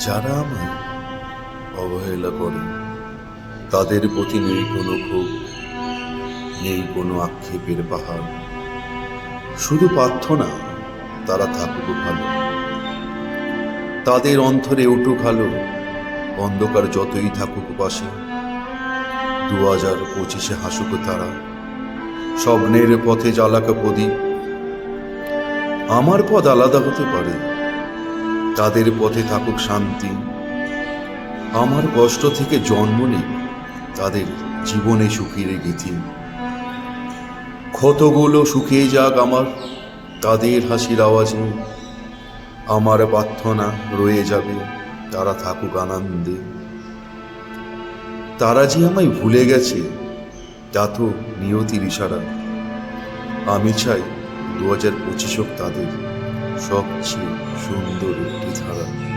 যারা আমায় অবহেলা করে তাদের প্রতি নেই কোনো ক্ষোভ, নেই কোনো আক্ষেপের পাহাড়। শুধু প্রার্থনা, তারা থাকুক ভালো। তাদের অন্তরে উঠুক ভালো অন্ধকার যতই থাকুক পাশে। দু হাজার পঁচিশে হাসুক তারা, স্বপ্নের পথে জ্বালাক প্রদীপ। আমার পথ আলাদা হতে পারে তাদের পথে থাকুক শান্তি। আমার কষ্ট থেকে জন্ম নেই তাদের জীবনে সুখের গীতি ক্ষতগুলো শুকিয়ে যাক আমার, তাদের হাসির আওয়াজে। আমার প্রার্থনা রয়ে যাবে, তারা থাকুক আনন্দে। তারা যে আমায় ভুলে গেছে, তা তো নিয়তির ইশারা। আমি চাই দু হাজার পঁচিশ হোক তাদের। 说不 কিছু সুন্দর